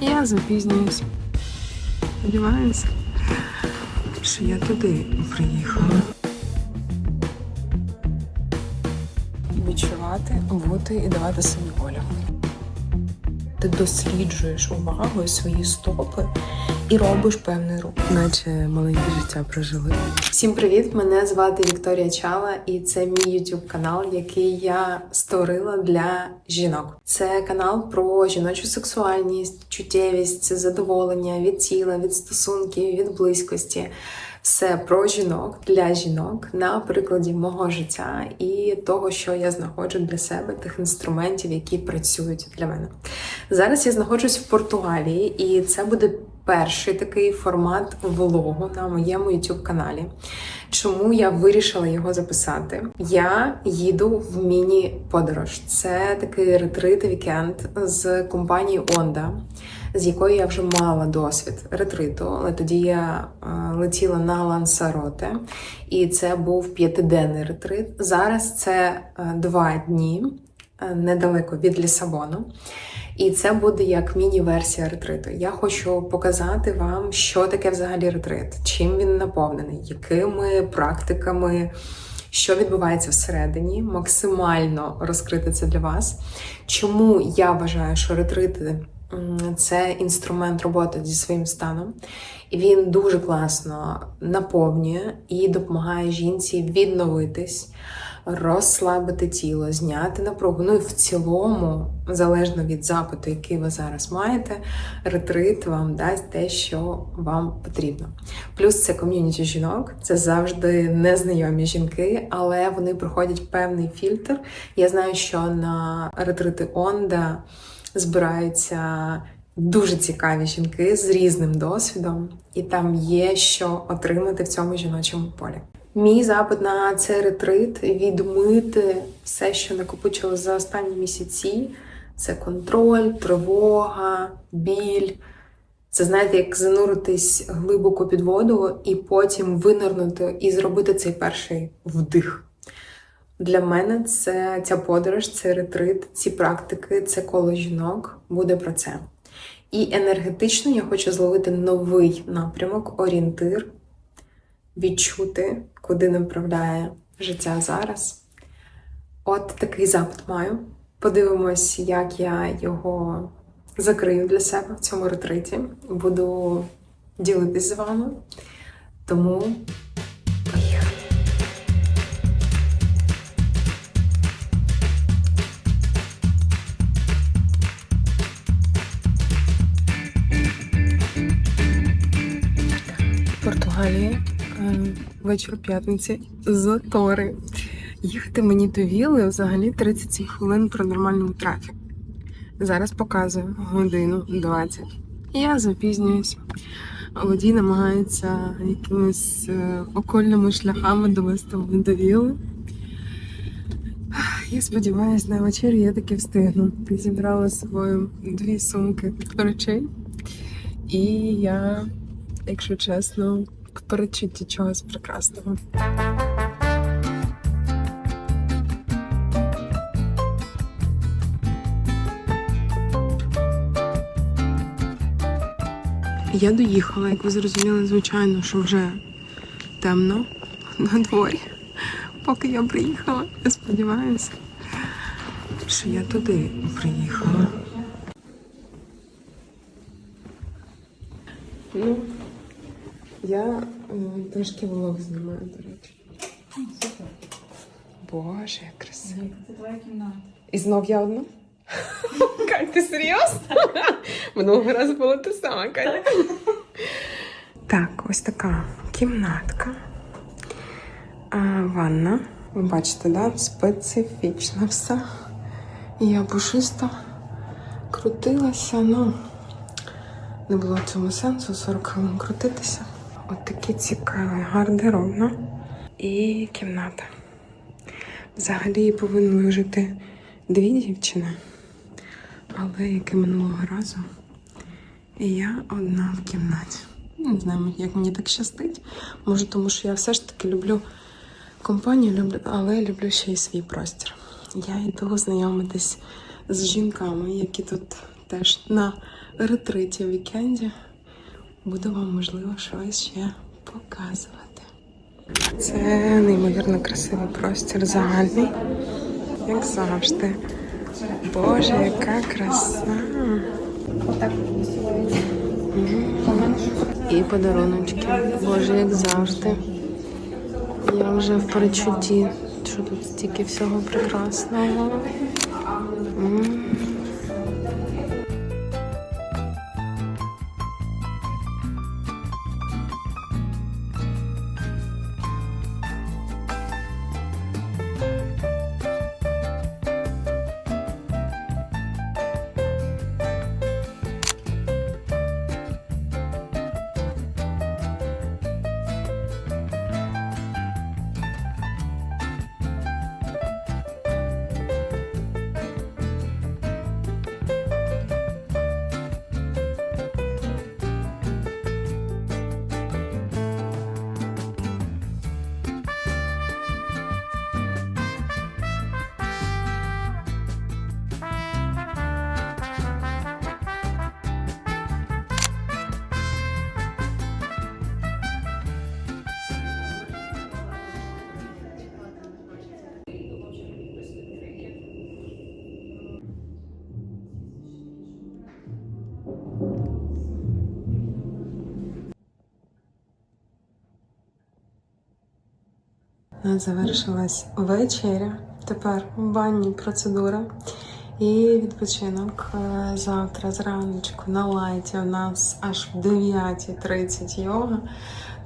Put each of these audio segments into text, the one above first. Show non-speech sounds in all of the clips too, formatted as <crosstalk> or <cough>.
Я запізнююсь. Сподіваюся, що я туди приїхала. Відчувати, бути і давати собі волю. Ти досліджуєш увагою свої стопи і робиш певний рух. Наче маленьке життя прожили. Всім привіт! Мене звати Вікторія Чала, і це мій YouTube канал, який я створила для жінок. Це канал про жіночу сексуальність, чуттєвість, задоволення від тіла, від стосунків, від близькості. Все про жінок для жінок на прикладі мого життя і того, що я знаходжу для себе, тих інструментів, які працюють для мене. Зараз я знаходжусь в Португалії, і це буде перший такий формат влогу на моєму youtube каналі. Чому я вирішила його записати? Я їду в міні-подорож. Це такий ретрит вікенд з компанією Онда, з якою я вже мала досвід ретриту, але тоді я е, летіла на Лансароте, і це був п'ятиденний ретрит. Зараз це е, два дні е, недалеко від Лісабону. І це буде як міні-версія ретриту. Я хочу показати вам, що таке взагалі ретрит, чим він наповнений, якими практиками, що відбувається всередині, максимально розкрити це для вас. Чому я вважаю, що ретрити це інструмент роботи зі своїм станом, і він дуже класно наповнює і допомагає жінці відновитись розслабити тіло, зняти напругу. Ну і в цілому, залежно від запиту, який ви зараз маєте, ретрит вам дасть те, що вам потрібно. Плюс це ком'юніті жінок, це завжди незнайомі жінки, але вони проходять певний фільтр. Я знаю, що на ретрити Онда збираються. Дуже цікаві жінки з різним досвідом, і там є що отримати в цьому жіночому полі. Мій запит на цей ретрит відмити все, що накопичилось за останні місяці. Це контроль, тривога, біль. Це знаєте, як зануритись глибоко під воду і потім винирнути і зробити цей перший вдих. Для мене це ця подорож, це ретрит, ці практики, це коло жінок буде про це. І енергетично я хочу зловити новий напрямок, орієнтир, відчути, куди направляє життя зараз. От такий запит маю. Подивимось, як я його закрию для себе в цьому ретриті. Буду ділитись з вами. Тому вечір п'ятниці, затори. Їхати мені до Віли взагалі 37 хвилин при нормальному трафіку. Зараз показую годину 20. Я запізнююсь. Водій намагається якимись е, окольними шляхами довести до Віли. Я сподіваюся, на вечір я таки встигну. Зібрала з собою дві сумки речей. І я, якщо чесно, передчутті чогось прекрасного. Я доїхала, як ви зрозуміли, звичайно, що вже темно на дворі. Поки я приїхала, я сподіваюся, що я туди приїхала. Ну, я трошки влог знімаю, до речі. Боже, як красиво. Це твоя кімната. І знов я одна? <laughs> Кать, ти серйозно? <laughs> Минулого разу було те саме, Кать. Так, ось така кімнатка. А, ванна. Ви бачите, да? Специфічно все. Я пушисто крутилася, ну не було в цьому сенсу 40 хвилин крутитися. От такий цікавий гардероб, ну. І кімната. Взагалі повинні жити дві дівчини, але як і минулого разу, і я одна в кімнаті. Не знаю, як мені так щастить. Може, тому що я все ж таки люблю компанію, люблю, але люблю ще й свій простір. Я йду знайомитись з жінками, які тут теж на ретриті вікенді буду вам, можливо, щось ще показувати. Це неймовірно красивий простір загальний, як завжди. Боже, яка краса! І подаруночки. Боже, як завжди. Я вже в перечутті, що тут стільки всього прекрасного. Нас завершилась вечеря. Тепер банні процедури. І відпочинок Е, завтра зраночку на лайті у нас аж в 9.30 йога.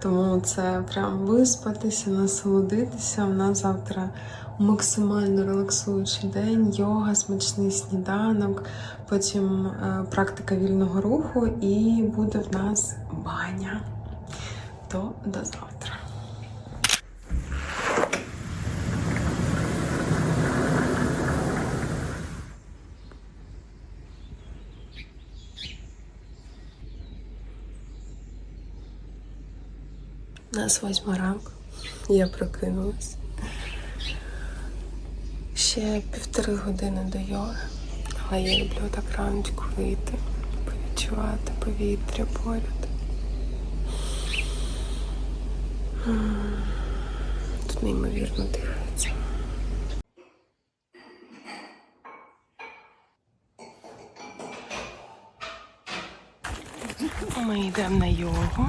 Тому це прям виспатися, насолодитися. У нас завтра максимально релаксуючий день, йога, смачний сніданок, потім е, практика вільного руху, і буде в нас баня. То до завтра. У нас восьма ранку. Я прокинулась. Ще півтори години до йоги. Але я люблю так раночку вийти, повідчувати повітря поряд. Тут неймовірно дихається. Ми йдемо на йогу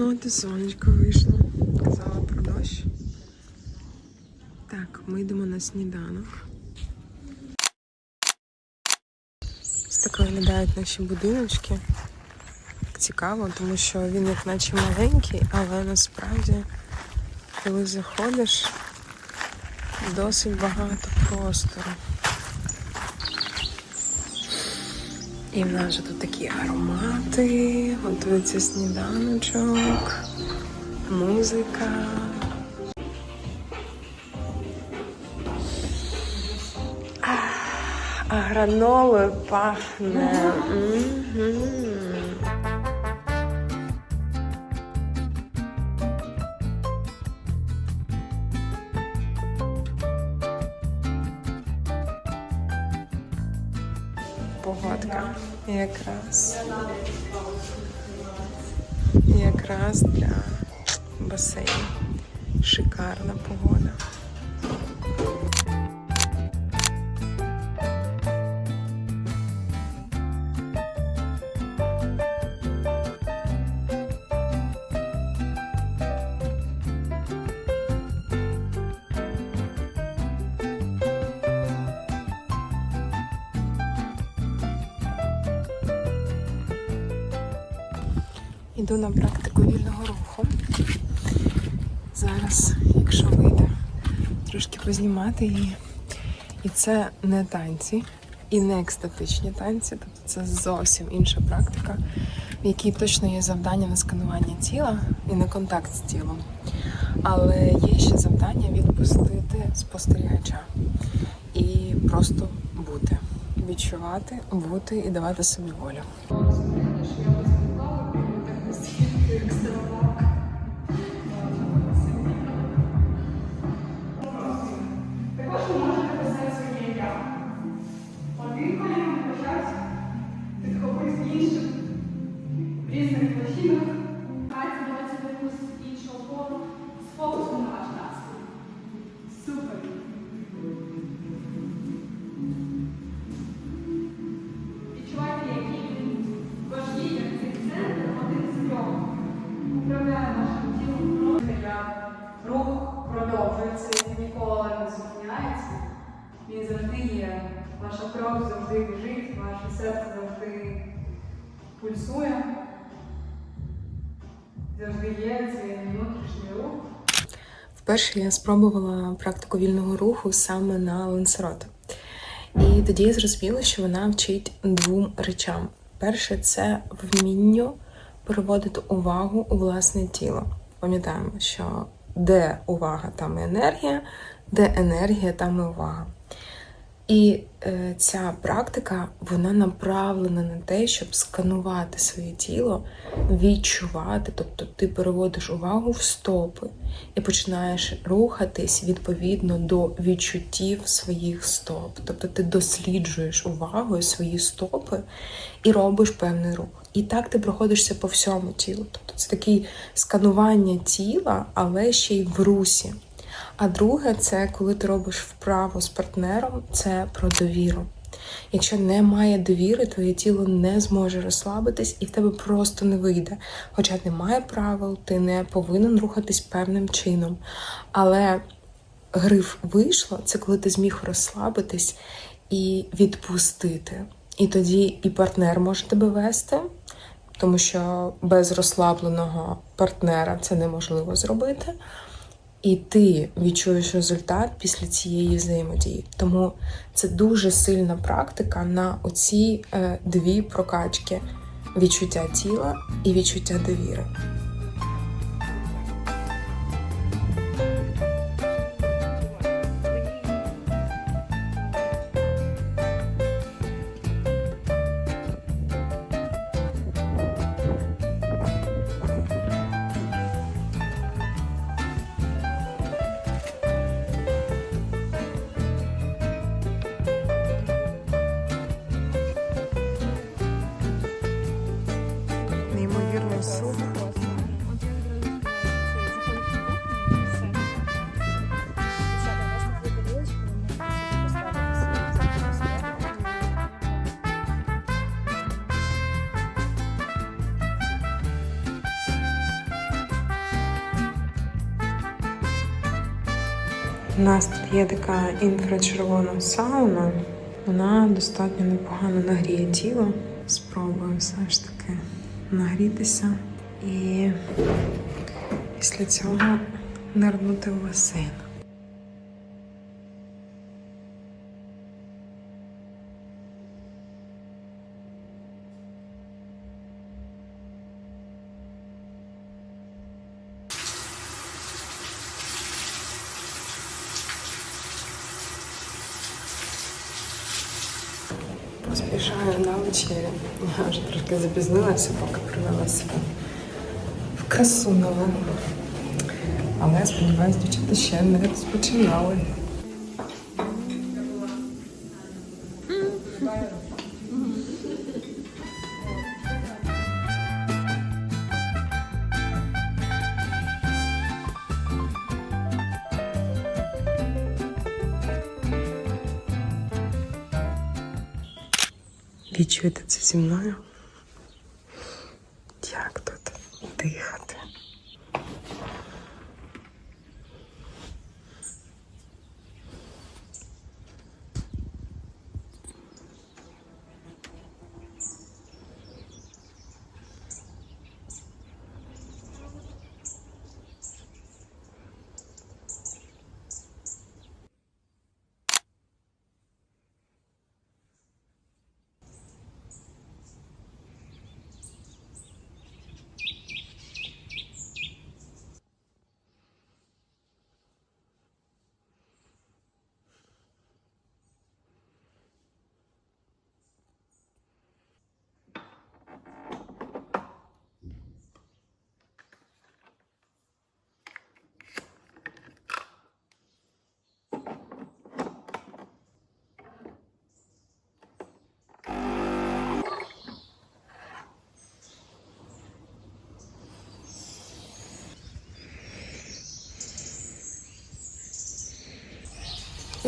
Ну, от і сонечко вийшло. Казала про дощ. Так, ми йдемо на сніданок. Ось так виглядають наші будиночки. Цікаво, тому що він як наче маленький, але насправді, коли заходиш, досить багато простору. І в нас же тут такі аромати, готується сніданочок, музика. А гранолою пахне. Мгм. Якраз. Якраз для басейну. Шикарна погода. Іду на практику вільного руху. Зараз, якщо вийде, трошки познімати її. І це не танці, і не екстатичні танці. Тобто це зовсім інша практика, в якій точно є завдання на сканування тіла і на контакт з тілом. Але є ще завдання відпустити спостерігача і просто бути, відчувати, бути і давати собі волю. Ваше серце завжди пульсує. Завжди є цей внутрішній рух. Вперше я спробувала практику вільного руху саме на Лансерот. І тоді я зрозуміла, що вона вчить двом речам: перше це вмінню переводити увагу у власне тіло. Пам'ятаємо, що де увага, там і енергія, де енергія, там і увага. І е, ця практика вона направлена на те, щоб сканувати своє тіло, відчувати. Тобто ти переводиш увагу в стопи і починаєш рухатись відповідно до відчуттів своїх стоп. Тобто ти досліджуєш увагою свої стопи і робиш певний рух. І так ти проходишся по всьому тілу. Тобто це таке сканування тіла, але ще й в русі. А друге, це коли ти робиш вправу з партнером, це про довіру. Якщо немає довіри, твоє тіло не зможе розслабитись і в тебе просто не вийде. Хоча немає правил, ти не повинен рухатись певним чином. Але гриф вийшло, це коли ти зміг розслабитись і відпустити. І тоді і партнер може тебе вести, тому що без розслабленого партнера це неможливо зробити. І ти відчуєш результат після цієї взаємодії. Тому це дуже сильна практика на оці е, дві прокачки: відчуття тіла і відчуття довіри. У нас тут є така інфрачервона сауна. Вона достатньо непогано нагріє тіло. Спробую все ж таки нагрітися і після цього нирнути в басейн. Вечерю. Я вже трошки запізнилася, поки привела себе в красу новину. Але я сподіваюся, дівчата ще не розпочинали. Відчуєте це зі мною?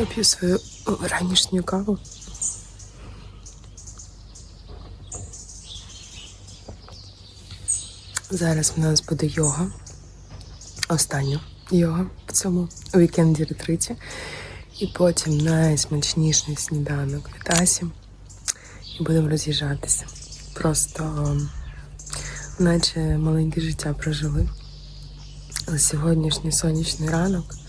Я п'ю свою ранішню каву. Зараз в нас буде йога. Остання йога в цьому вікенді ретриті. І потім найсмачніший сніданок від Асі. І будемо роз'їжджатися. Просто наче маленьке життя прожили. Сьогоднішній сонячний ранок.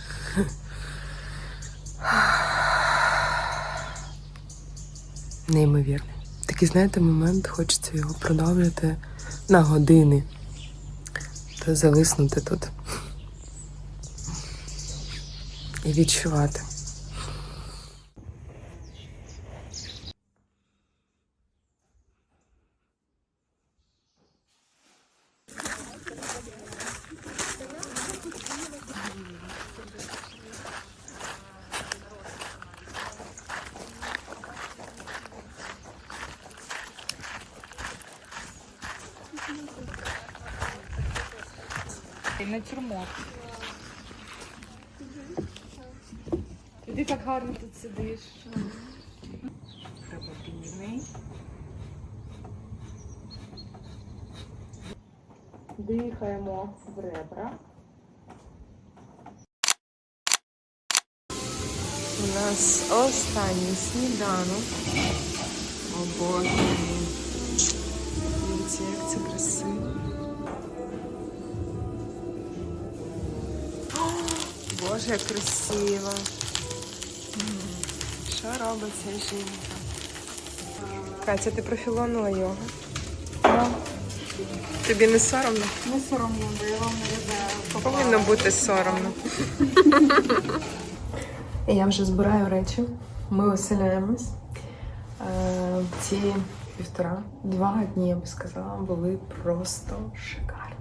Неймовірний. Такий, знаєте, момент, хочеться його продовжити на години та зависнути тут. І відчувати. Натюрморт. Ти так гарно тут сидиш. Треба півний. Дихаємо в ребра. У нас останній сніданок. О Боже. Дивіться, як це красиво. Боже, красиво. Що робить ця жінка? Катя, ти профілонила його? Тобі не соромно? Не соромно, бо я вам не Повинно бути соромно. Я вже збираю речі. Ми оселяємось. Е, Ці півтора, два дні, я би сказала, були просто шикарними.